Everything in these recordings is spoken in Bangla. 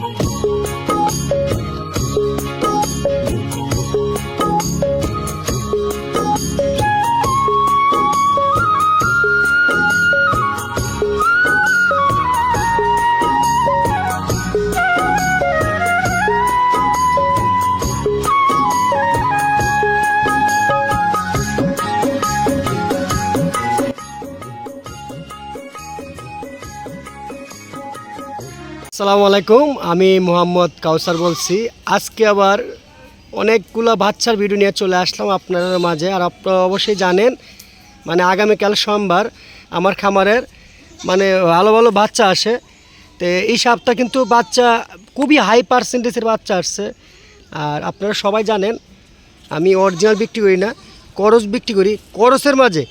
Bye. আসসালামু আলাইকুম, আমি মোহাম্মদ কাউসার বলছি। আজকে আবার অনেকগুলো বাচ্চার ভিডিও নিয়ে চলে আসলাম আপনাদের মাঝে। আর আপনারা অবশ্যই জানেন মানে আগামীকাল সোমবার আমার খামারের মানে ভালো ভালো বাচ্চা আসে। তো এই সপ্তাহ কিন্তু বাচ্চা, খুবই হাই পার্সেন্টেজের বাচ্চা আসছে। আর আপনারা সবাই জানেন, আমি অরিজিনাল বিক্রি করি না করস বিক্রি করি। করসের মাঝে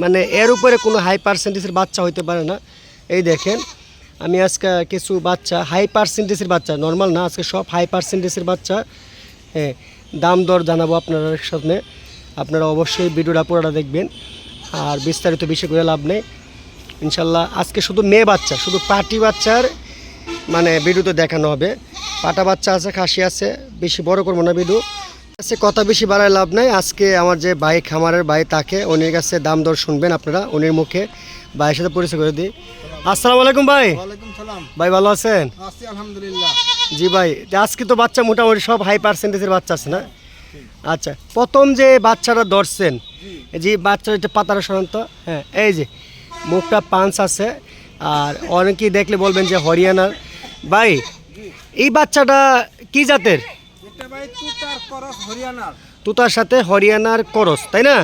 মানে এর উপরে কোনো হাই পার্সেন্টেজের বাচ্চা হইতে পারে না। এই দেখেন আমি আজকে কিছু বাচ্চা হাই পার্সেন্টেজের বাচ্চা নর্মাল না, আজকে সব হাই পার্সেন্টেজের বাচ্চা। হ্যাঁ দাম দর জানাব আপনাদের সামনে। আপনারা অবশ্যই ভিডিওটা পুরোটা দেখবেন, আর বিস্তারিত বেশি করে লাভ নেই। ইনশাল্লাহ, আজকে শুধু মেয়ে বাচ্চা, শুধু পাটি বাচ্চার মানে ভিডিওতে দেখানো হবে। পাটা বাচ্চা আছে, খাসি আছে, বেশি বড় করব না ভিডিও কাছে কথা বেশি বাড়ায় লাভ নাই। আজকে আমার যে ভাই খামারের ভাই, তাকে উনির কাছে দাম দর শুনবেন আপনারা, উনির মুখে। ভাইয়ের সাথে পরিচয় করে দিই। আসসালামু আলাইকুম ভাই। ভাই ভালো আছেন? আলহামদুলিল্লাহ। জি ভাই আজকে তো বাচ্চা মোটামুটি সব হাই পার্সেন্টেজের বাচ্চা আছে না? আচ্ছা প্রথম যে বাচ্চারা ধরছেন যে বাচ্চার একটা পাতারা সাধারণত হ্যাঁ এই যে মুখটা পাঞ্চ আছে আর অনেকেই দেখলে বলবেন যে হরিয়ানার ভাই এই বাচ্চাটা কি জাতের? তুতার সাথে হরিয়ানার করস তাই না?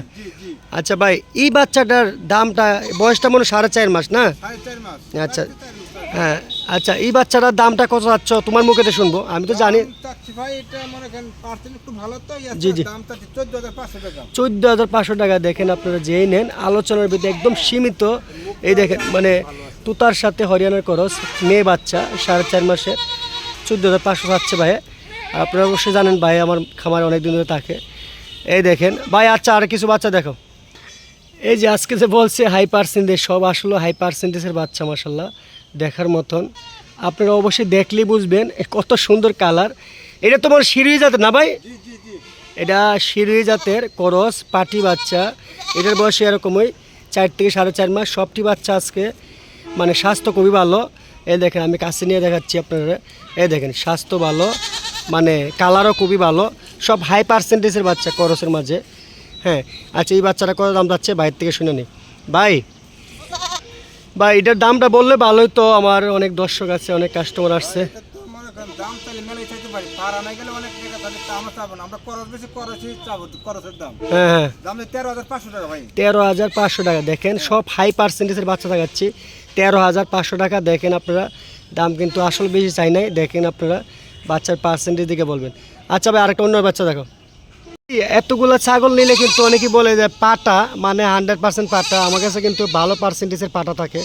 আচ্ছা ভাই এই বাচ্চাটার দামটা বয়সটা মনে সাড়ে চার মাস না? আচ্ছা হ্যাঁ আচ্ছা এই বাচ্চাটার দামটা কত যাচ্ছ? তোমার মুখেতে শুনব আমি তো জানি। চাচ্ছি তো জি, জি। চোদ্দ হাজার পাঁচশো টাকা। চোদ্দ হাজার পাঁচশো টাকা দেখেন আপনারা যেই নেন আলোচনার ভিতরে একদম সীমিত। এই দেখেন মানে তুতার সাথে হরিয়ানার করস মেয়ে বাচ্চা সাড়ে চার মাসের চোদ্দ হাজার পাঁচশো পাচ্ছে ভাই আপনারা অবশ্যই জানেন ভাই আমার খামারে অনেক দিন ধরে থাকে। এই দেখেন ভাই আচ্ছা আর কিছু বাচ্চা দেখো। এই যে আজকে যে বলছে হাই পার্সেন্টেজ সব আসলে হাই পার্সেন্টেজের বাচ্চা মাসাল্লাহ দেখার মতন। আপনারা অবশ্যই দেখলেই বুঝবেন এ কত সুন্দর কালার এটা তোমার সিঁড়ি জাতের না ভাই? এটা সিরুই জাতের করস পাটি বাচ্চা। এটার বয়স এরকমই চার থেকে সাড়ে চার মাস। সবটি বাচ্চা আজকে মানে স্বাস্থ্য খুবই ভালো। এই দেখেন আমি কাছে নিয়ে দেখাচ্ছি আপনারা এই দেখেন স্বাস্থ্য ভালো মানে কালারও খুবই ভালো। সব হাই পার্সেন্টেজের বাচ্চা করসের মাঝে। হ্যাঁ আচ্ছা এই বাচ্চাটা কত দাম যাচ্ছে? বাইরে থেকে শুনে নিই ভাই ভাই এটার দামটা বললে ভালোই তো আমার অনেক দর্শক আছে অনেক কাস্টমার আসছে। দাম তাহলে মেলাই চাইতে পারি। তার আনা গেলে অনেক টাকা তাহলে আমরা চাবো না। আমরা করস বেশি করসই চাবো করসের দাম। হ্যাঁ হ্যাঁ। দাম তেরো হাজার পাঁচশো টাকা ভাই। তেরো হাজার পাঁচশো টাকা। দেখেন সব হাই পার্সেন্টেজের বাচ্চা দেখাচ্ছি। তেরো হাজার পাঁচশো টাকা দেখেন আপনারা দাম কিন্তু আসল বেশি চাই নাই। দেখেন আপনারা বাচ্চার পার্সেন্টেজ দিকে বলবেন। আচ্ছা ভাই আরেকটা অন্য বাচ্চা দেখো। এতগুলো ছাগল নিলে কিন্তু অনেকেই বলে যে পাটা মানে হান্ড্রেড পার্সেন্ট পাটা। আমার কাছে কিন্তু ভালো পার্সেন্টেজের পাটা থাকে।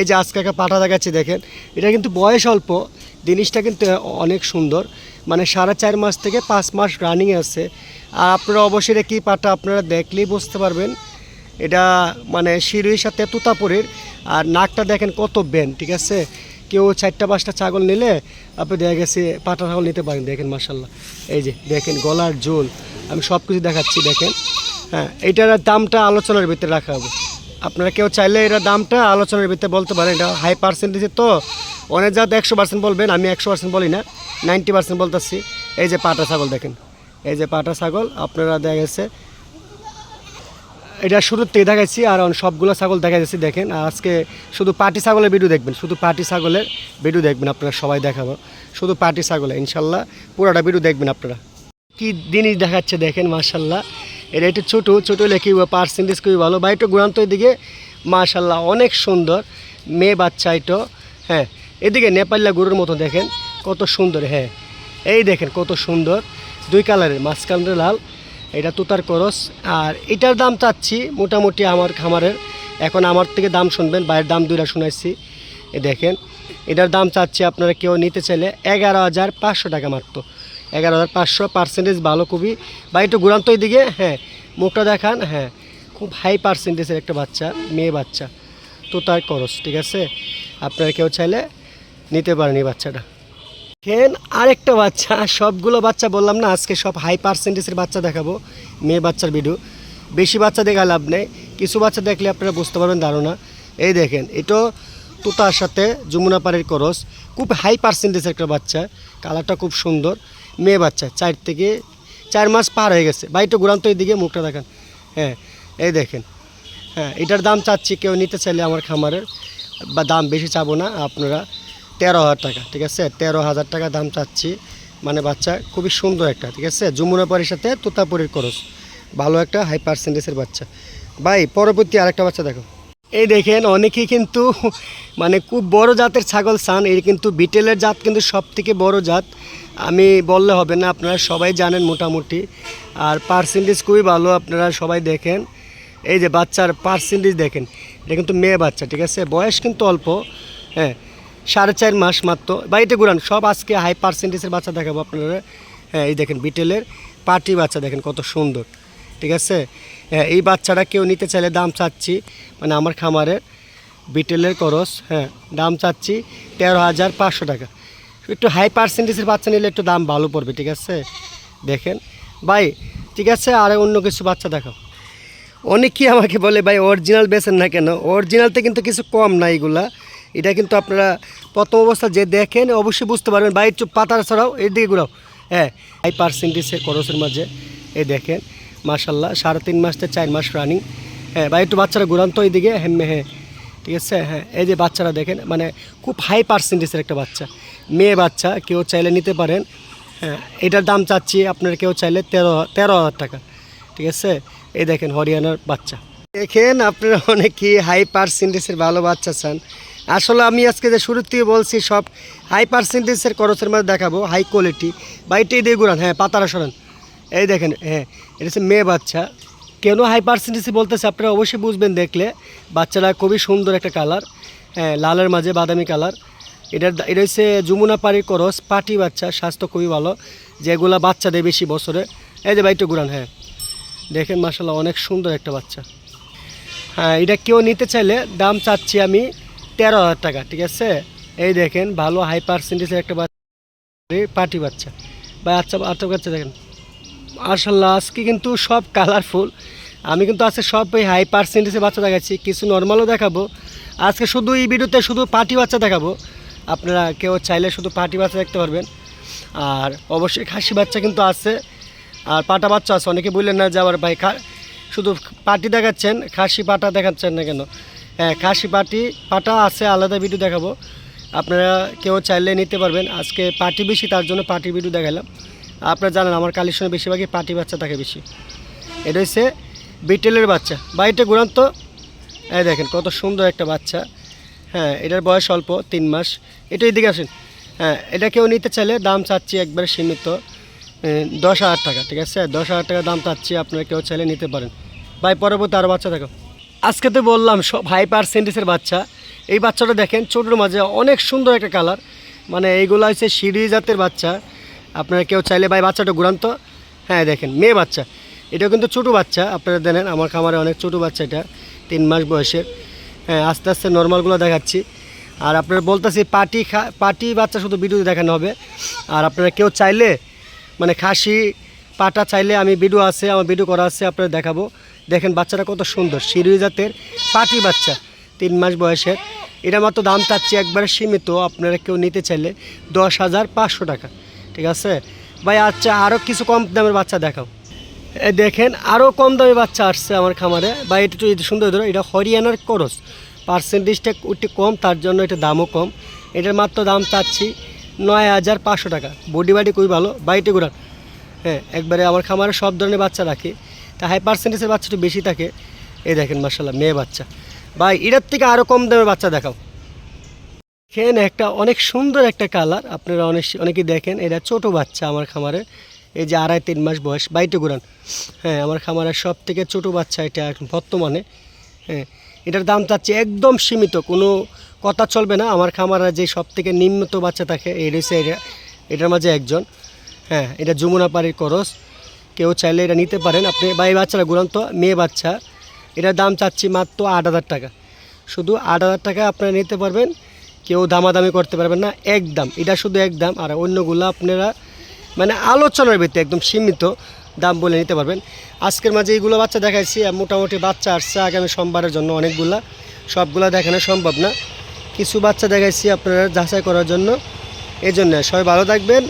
এই যে আজকে একটা পাটা দেখাচ্ছি, দেখেন। এটা কিন্তু বয়স অল্প। জিনিসটা কিন্তু অনেক সুন্দর। মানে সাড়ে চার মাস থেকে পাঁচ মাস রানিং আছে। আর আপনারা অবশ্যই এটা কী পাটা আপনারা দেখলেই বুঝতে পারবেন। এটা মানে শিরুর সাথে তুতাপুরের। আর নাকটা দেখেন কত বেন ঠিক আছে? কেউ চারটা পাঁচটা ছাগল নিলে আপনি দেখা গেছে পাটা ছাগল নিতে পারেন। দেখেন মার্শাল্লাহ এই যে, দেখেন, গলার ঝোল আমি সব কিছু দেখাচ্ছি, দেখেন। হ্যাঁ এইটার দামটা আলোচনার ভিতরে রাখা হবে। আপনারা কেউ চাইলে এটার দামটা আলোচনার ভিতরে বলতে পারেন, এটা হাই পার্সেন্টেজের তো অনেক জাত একশো পার্সেন্ট বলবেন, আমি একশো পার্সেন্ট বলি না নাইনটি পার্সেন্ট বলতেছি। এই যে পাটা ছাগল দেখেন, এই যে পাটা ছাগল, আপনারা দেখা গেছে এটা শুরুর থেকে দেখাইছি, আর সবগুলো ছাগল দেখা যাচ্ছে, দেখেন। আর আজকে শুধু পাটি ছাগলের ভিডিও দেখবেন, শুধু পাটি ছাগলের ভিডিও দেখবেন আপনারা সবাই দেখাবো। শুধু পাটি ছাগলে, ইনশাল্লাহ পুরোটা ভিডিও দেখবেন আপনারা। কি জিনিস দেখাচ্ছে দেখেন মার্শাল্লাহ এটা একটু ছোটো ছোটো কি পার্সেন্টেজ খুবই ভালো। বা একটু গুণান্তর দিকে মার্শাল্লাহ অনেক সুন্দর। মেয়ে বাচ্চা এটা হ্যাঁ। এদিকে নেপালিয়া গরুর মতো দেখেন, কত সুন্দর হ্যাঁ। এই দেখেন কত সুন্দর, দুই কালারের, মাঝখানটা লাল, এটা তুতার করস। আর এটার দাম চাচ্ছি মোটামুটি আমার খামারের। এখন আমার থেকে দাম শুনবেন, বাইরের দাম দুইটা শুনাইছি এ দেখেন, এটার দাম চাচ্ছি আপনারা কেউ নিতে চাইলে এগারো হাজার পাঁচশো টাকা মাত্র। এগারো হাজার পাঁচশো পার্সেন্টেজ ভালো খুবই। বা একটু ঘুরান্ত দিকে হ্যাঁ মুখটা দেখান হ্যাঁ খুব হাই পার্সেন্টেজের একটা বাচ্চা, মেয়ে বাচ্চা, তো তার করস ঠিক আছে? আপনারা কেউ চাইলে নিতে পারেন এই বাচ্চাটা। দেখেন আরেকটা বাচ্চা, সবগুলো বাচ্চা বললাম না, আজকে সব হাই পার্সেন্টেজের বাচ্চা দেখাবো, মেয়ে বাচ্চার ভিডিও বেশি বাচ্চা দেখা লাভ নেই, কিছু বাচ্চা দেখলে আপনারা বুঝতে পারবেন ধারণা। এই দেখেন, এটা তোতার সাথে যমুনা পাড়ের করস খুব হাই পার্সেন্টেজের একটা বাচ্চা কালারটা খুব সুন্দর। মেয়ে বাচ্চা, চার থেকে চার মাস পার হয়ে গেছে। বাড়িটা ঘুরান্ত দিকে মুখটা দেখান। হ্যাঁ এই দেখেন। হ্যাঁ এটার দাম চাচ্ছি, কেউ নিতে চাইলে আমার খামারের, বা দাম বেশি চাবো না, আপনারা তেরো হাজার টাকা, ঠিক আছে? তেরো হাজার টাকা দাম চাচ্ছি। মানে বাচ্চা খুবই সুন্দর একটা, ঠিক আছে? যমুনাপাড়ির সাথে তোতাপুরির খরচ। ভালো একটা হাই পার্সেন্টেজের বাচ্চা। ভাই, পরবর্তী আরেকটা বাচ্চা দেখো। এই দেখেন, অনেকেই কিন্তু মানে খুব বড় জাতের ছাগল চান। এই কিন্তু বিটেলের জাত কিন্তু সব থেকে বড় জাত। আমি বললে হবে না, আপনারা সবাই জানেন মোটামুটি। আর পার্সেন্টেজ খুবই ভালো, আপনারা সবাই দেখেন। এই যে বাচ্চার পার্সেন্টেজ দেখেন, এটা কিন্তু মেয়ে বাচ্চা, ঠিক আছে? বয়স কিন্তু অল্প হ্যাঁ সাড়ে চার মাস মাত্র। বাড়িতে ঘুরান, সব আজকে হাই পার্সেন্টেজের বাচ্চা দেখাবো আপনারা হ্যাঁ এই দেখেন বিটেলের পার্টি বাচ্চা, দেখেন কত সুন্দর, ঠিক আছে? হ্যাঁ এই বাচ্চাটা কেউ নিতে চাইলে দাম চাচ্ছি মানে আমার খামারের বিটেলের করস হ্যাঁ দাম চাচ্ছি তেরো হাজার পাঁচশো টাকা। একটু হাই পার্সেন্টেজের বাচ্চা নিলে একটু দাম ভালো পড়বে, ঠিক আছে? দেখেন। ভাই, ঠিক আছে, আর অন্য কিছু বাচ্চা দেখাও। অনেকেই আমাকে বলে, ভাই অরিজিনাল বেছেন না কেন? অরিজিনালতে কিন্তু কিছু কম না এগুলা। এটা কিন্তু আপনারা প্রথম অবস্থা যে দেখেন, অবশ্যই বুঝতে পারবেন। ভাই, একটু পাতা ছড়াও এর দিকে ঘুরাও। হ্যাঁ হাই পার্সেন্টেজের খরচের মাঝে, এই দেখেন। মাশাল্লাহ সাড়ে তিন মাস থেকে চার মাস রানিং হ্যাঁ ভাই, একটু বাচ্চারা ঘুরান তো এইদিকে হ্যাঁ হ্যাঁ ঠিক আছে? হ্যাঁ এই যে বাচ্চারা দেখেন মানে খুব হাই পার্সেন্টেজের একটা বাচ্চা। মেয়ে বাচ্চা, কেউ চাইলে নিতে পারেন। হ্যাঁ এটার দাম চাচ্ছি আপনার কেউ চাইলে তেরো তেরো হাজার টাকা। ঠিক আছে? এই দেখেন হরিয়ানার বাচ্চা। দেখেন আপনারা অনেকেই হাই পার্সেন্টেজের ভালো বাচ্চা চান। আসলে আমি আজকে যে থেকে বলছি, সব হাই পার্সেন্টেজের খরচের মধ্যে দেখাবো হাই কোয়ালিটি বাইটেই দিয়ে ঘুরান। হ্যাঁ পাতারা সরান। এই দেখেন হ্যাঁ এটা হচ্ছে মেয়ে বাচ্চা। কেন হাই পার্সেন্টেজ বলতেছে আপনারা অবশ্যই বুঝবেন দেখলে। বাচ্চারা খুবই সুন্দর একটা কালার হ্যাঁ লালের মাঝে বাদামি কালার এটার এটা হচ্ছে যমুনা পাড়ির করস, পাটি বাচ্চা, স্বাস্থ্য খুবই ভালো। যেগুলা বাচ্চা দেয় বেশি বছরে। এই যে বাইটু গুড়ান হ্যাঁ। দেখেন মাসাল্লাহ অনেক সুন্দর একটা বাচ্চা। হ্যাঁ এটা কেউ নিতে চাইলে দাম চাচ্ছি আমি তেরো হাজার টাকা, ঠিক আছে? এই দেখেন, ভালো হাই পার্সেন্টেজের একটা বাচ্চা, পাটি বাচ্চা। বা আচ্ছা আচ্ছা বাচ্চা দেখেন। মার্শাল্লাহ আজকে কিন্তু সব কালারফুল আমি কিন্তু আজকে সব ওই হাই পার্সেন্টেজে বাচ্চা দেখাচ্ছি, কিছু নর্মালও দেখাবো। আজকে শুধু এই ভিডিওতে শুধু পার্টি বাচ্চা দেখাবো। আপনারা কেউ চাইলে শুধু পার্টি বাচ্চা দেখতে পারবেন। আর অবশ্যই খাসি বাচ্চা কিন্তু আছে, আর পাটা বাচ্চা আছে। অনেকে বললেন না যে আবার ভাই শুধু পাটি দেখাচ্ছেন, খাসি পাটা দেখাচ্ছেন না কেন? হ্যাঁ খাসি পাটি, পাটা আছে, আলাদা ভিডিও দেখাবো। আপনারা কেউ চাইলে নিতে পারবেন। আজকে পার্টি বেশি, তার জন্য পার্টি ভিডিও দেখালাম। আপনারা জানেন আমার কালেকশনে বেশিরভাগই পার্টি বাচ্চা থাকে বেশি। এটা হচ্ছে বিটেলের বাচ্চা। বাড়িতে ঘুরান তো। এই দেখেন, কত সুন্দর একটা বাচ্চা। হ্যাঁ এটার বয়স অল্প, তিন মাস। এটা এদিকে আসেন। হ্যাঁ এটা কেউ নিতে চাইলে দাম চাচ্ছি একবারে সীমিত। দশ হাজার টাকা, ঠিক আছে? দশ হাজার টাকা দাম চাচ্ছি, আপনারা কেউ চাইলে নিতে পারেন। ভাই, পরবর্তী আরও বাচ্চা দেখো। আজকে তো বললাম, সব হাই পার্সেন্টেজের বাচ্চা। এই বাচ্চাটা দেখেন, ছোটোর মাঝে অনেক সুন্দর একটা কালার। মানে এইগুলো হচ্ছে সিঁড়ি জাতের বাচ্চা। আপনারা কেউ চাইলে ভাই বাচ্চাটা ঘুরান তো। হ্যাঁ দেখেন, মেয়ে বাচ্চা। এটা কিন্তু ছোটো বাচ্চা। আপনারা জানেন আমার খামারে অনেক ছোটো বাচ্চা এটা, তিন মাস বয়সের। হ্যাঁ আস্তে আস্তে নর্মালগুলো দেখাচ্ছি। আর আপনারা বলতেছি, পাটি খা, পাটি বাচ্চা শুধু ভিডিও দেখানো হবে। আর আপনারা কেউ চাইলে মানে খাসি, পাটা চাইলে আমি ভিডিও আছে, আমার ভিডিও করা আছে আপনারা দেখাবো। দেখেন, বাচ্চাটা কত সুন্দর, সিঁড়ি জাতের পাটি বাচ্চা, তিন মাস বয়সের। এটা মাত্র দাম চাচ্ছি একবারে সীমিত, আপনারা কেউ নিতে চাইলে দশ হাজার পাঁচশো টাকা। ঠিক আছে? ভাই আচ্ছা আরও কিছু কম দামের বাচ্চা দেখাও। দেখেন আরও কম দামে বাচ্চা আসছে আমার খামারে। বা এটা একটু সুন্দর ধরো, এটা হরিয়ানার করস। পার্সেন্টেজটা একটু কম, তার জন্য এটা দামও কম। এটার মাত্র দাম চাচ্ছি নয় হাজার পাঁচশো টাকা। বডি বাডি খুবই ভালো। বাইটে ঘোরান। হ্যাঁ একবারে আমার খামারে সব ধরনের বাচ্চা রাখি। তা হাই পার্সেন্টেজের বাচ্চা একটু বেশি থাকে। এই দেখেন মার্শাল্লাহ মেয়ে বাচ্চা। ভাই, এটার থেকে আরও কম দামের বাচ্চা দেখাও। দেখেন একটা অনেক সুন্দর একটা কালার। আপনারা অনেক অনেকেই দেখেন, এটা ছোট বাচ্চা আমার খামারে এই যে আড়াই তিন মাস বয়স, বাইটে ঘুরান হ্যাঁ আমার খামারের সব থেকে ছোটো বাচ্চা এটা এখন বর্তমানে। হ্যাঁ এটার দাম চাচ্ছি একদম সীমিত, কোনো কথা চলবে না। আমার খামারে যে সব থেকে নিম্নত বাচ্চা থাকে, এই রয়েছে এটা, এটার মাঝে একজন। হ্যাঁ এটা যমুনা পাড়ির করস। কেউ চাইলে এটা নিতে পারেন। আপনি বা এই বাচ্চারা ঘুরান তো, মেয়ে বাচ্চা। এটার দাম চাচ্ছি মাত্র আট হাজার টাকা। শুধু আট হাজার টাকা আপনারা নিতে পারবেন। কেউ দামাদামি করতে পারবেন না একদম এটা শুধু একদম আর অন্যগুলো আপনারা মানে আলোচনার ভিত্তি একদম সীমিত দাম বলে নিতে পারবেন। আজকের মাঝে এইগুলো বাচ্চা দেখাইছি মোটামুটি বাচ্চা আসছে আগামী সোমবারের জন্য অনেকগুলা। সবগুলা দেখানো সম্ভব না। কিছু বাচ্চা দেখাইছি আপনারা যাচাই করার জন্য। এই জন্য সবাই ভালো থাকবেন।